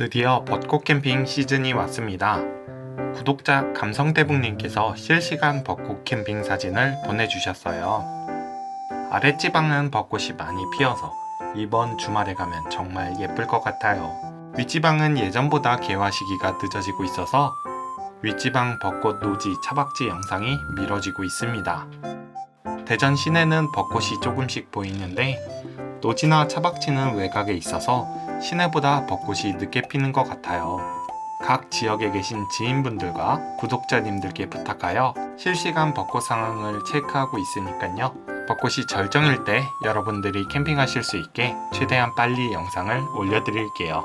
드디어 벚꽃 캠핑 시즌이 왔습니다. 구독자 감성대북님께서 실시간 벚꽃 캠핑 사진을 보내주셨어요. 아랫지방은 벚꽃이 많이 피어서 이번 주말에 가면 정말 예쁠 것 같아요. 윗지방은 예전보다 개화 시기가 늦어지고 있어서 윗지방 벚꽃 노지 차박지 영상이 미뤄지고 있습니다. 대전 시내는 벚꽃이 조금씩 보이는데 노지나 차박지는 외곽에 있어서 시내보다 벚꽃이 늦게 피는 것 같아요. 각 지역에 계신 지인분들과 구독자님들께 부탁하여 실시간 벚꽃 상황을 체크하고 있으니까요. 벚꽃이 절정일 때 여러분들이 캠핑하실 수 있게 최대한 빨리 영상을 올려드릴게요.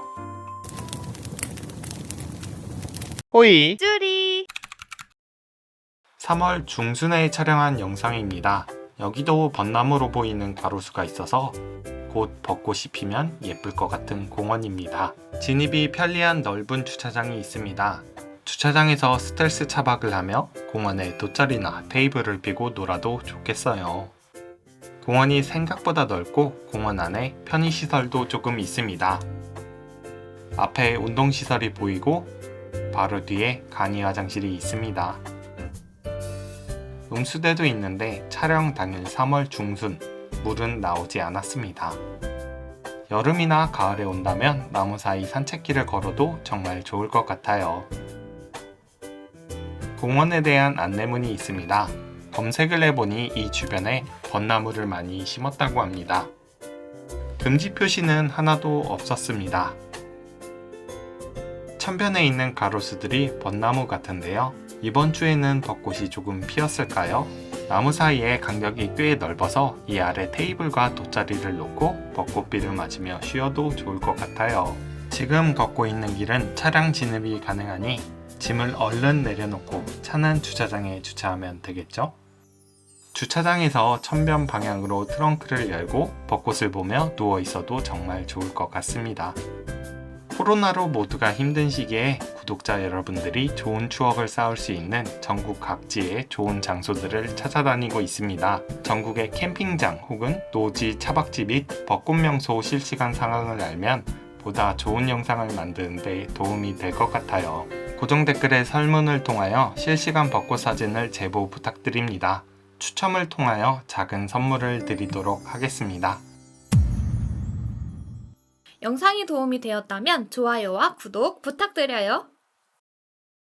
호이! 쭈리 3월 중순에 촬영한 영상입니다. 여기도 벚나무로 보이는 가로수가 있어서 곧 벚꽃이 피면 예쁠 것 같은 공원입니다. 진입이 편리한 넓은 주차장이 있습니다. 주차장에서 스텔스 차박을 하며 공원에 돗자리나 테이블을 피고 놀아도 좋겠어요. 공원이 생각보다 넓고 공원 안에 편의시설도 조금 있습니다. 앞에 운동시설이 보이고 바로 뒤에 간이 화장실이 있습니다. 음수대도 있는데 촬영 당일 3월 중순 물은 나오지 않았습니다. 여름이나 가을에 온다면 나무 사이 산책길을 걸어도 정말 좋을 것 같아요. 공원에 대한 안내문이 있습니다. 검색을 해보니 이 주변에 벚나무를 많이 심었다고 합니다. 금지 표시는 하나도 없었습니다. 천변에 있는 가로수들이 벚나무 같은데요. 이번 주에는 벚꽃이 조금 피었을까요? 나무 사이에 간격이 꽤 넓어서 이 아래 테이블과 돗자리를 놓고 벚꽃비를 맞으며 쉬어도 좋을 것 같아요. 지금 걷고 있는 길은 차량 진입이 가능하니 짐을 얼른 내려놓고 차는 주차장에 주차하면 되겠죠? 주차장에서 천변 방향으로 트렁크를 열고 벚꽃을 보며 누워 있어도 정말 좋을 것 같습니다. 코로나로 모두가 힘든 시기에 구독자 여러분들이 좋은 추억을 쌓을 수 있는 전국 각지의 좋은 장소들을 찾아다니고 있습니다. 전국의 캠핑장 혹은 노지 차박지 및 벚꽃 명소 실시간 상황을 알면 보다 좋은 영상을 만드는데 도움이 될 것 같아요. 고정 댓글에 설문을 통하여 실시간 벚꽃 사진을 제보 부탁드립니다. 추첨을 통하여 작은 선물을 드리도록 하겠습니다. 영상이 도움이 되었다면 좋아요와 구독 부탁드려요.